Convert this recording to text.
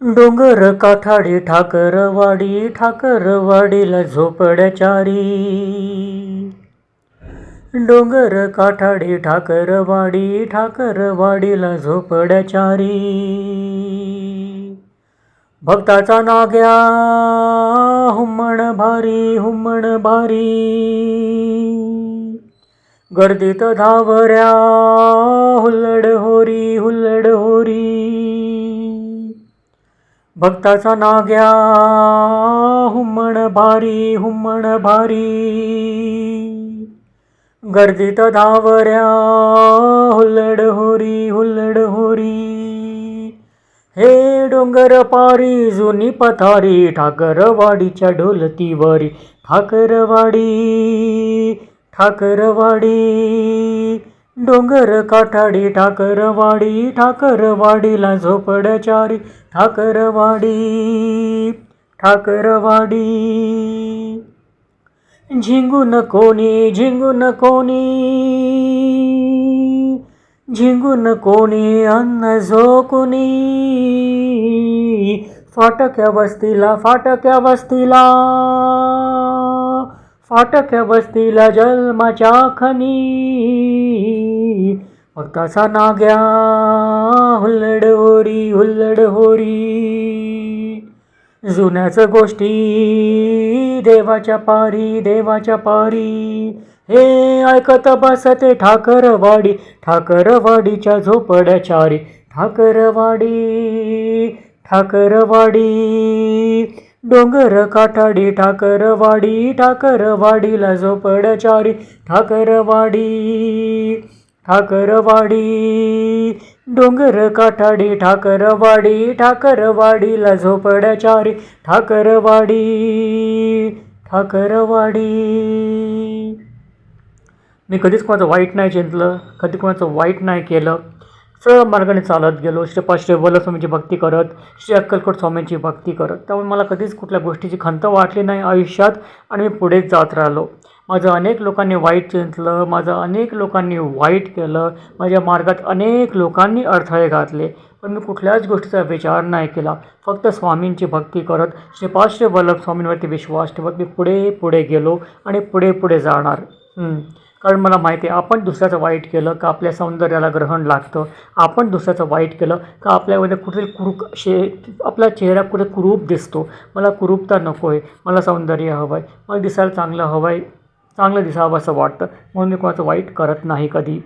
डोंगर काठाडी ठाकरवाडी ठाकरवाडीला झोपड्याचारी डोंगर काठाडी ठाकरवाडी ठाकरवाडीला झोपड्याचारी भक्ताचा नाग्या हुम्मण भारी हुम्मण भारी. गर्दीत धावऱ्या हुल्लड होरी हुल्लड हो भक्ताचा नाग्या हुम्मण भारी हुमण भारी. गर्दीत धावऱ्या हुल्लड होरी हुल्लड होरी. हे डोंगर पारी जुनी पथारी ठाकरवाडीच्या ढोलतीवरी. ठाकरवाडी ठाकरवाडी डोंगर काठाडी ठाकरवाडी ठाकरवाडीला झोपडचारी ठाकरवाडी ठाकरवाडी. झिंगून कोणी झिंगून कोणी झिंगून कोणी अन्न झोकुनी फाटक्या वस्तीला फाटक्या वस्तीला. फाटक वस्तीला जन्माच्या खनी. भक्ताचा नाग्या हुल्लड होरी हुल्लड होरी. जुन्याच गोष्टी देवाच्या पारी देवाच्या पारी. हे ऐकत बसते ठाकरवाडी ठाकरवाडीच्या झोपड्याचारी ठाकरवाडी ठाकरवाडी. डोंगर काठाडी ठाकरवाडी ठाकरवाडीला झोपडचारी ठाकरवाडी ठाकरवाडी. डोंगर काठाडी ठाकरवाडी ठाकरवाडीला झोपड्याचारी ठाकरवाडी ठाकरवाडी. मी कधीच कोणाचं वाईट नाही चिंतलं कधी कोणाचं वाईट नाही केलं. सरळ मार्गाने चालत गेलो. श्रीपाश्रय पाचशे स्वामींची भक्ती करत श्री अक्कलकोट स्वामींची भक्ती करत. त्यामुळे मला कधीच कुठल्या गोष्टीची खंत वाटली नाही आयुष्यात आणि मी पुढेच जात राहिलो. माझं अनेक लोकांनी वाईट चिंतलं माझं अनेक लोकांनी वाईट केलं माझ्या मार्गात अनेक लोकांनी अडथळे घातले पण मी कुठल्याच गोष्टीचा विचार नाही केला. फक्त स्वामींची भक्ती करत श्रीपाश्री वल्लभ स्वामींवरती विश्वास ठेवत मी पुढे पुढे गेलो आणि पुढे पुढे जाणार. कारण मला माहिती आहे आपण दुसऱ्याचं वाईट केलं का आपल्या सौंदर्याला ग्रहण लागतं? आपण दुसऱ्याचं वाईट केलं का आपल्यामध्ये कुठेतरी कुरूप शे आपला चेहरा कुठे कुरूप दिसतो? मला कुरूपता नको आहे मला सौंदर्य हवं आहे मला दिसायला चांगलं हवं आहे चांगलं दिसावं असं वाटतं. म्हणून मी कोणाचं वाईट करत नाही कधी.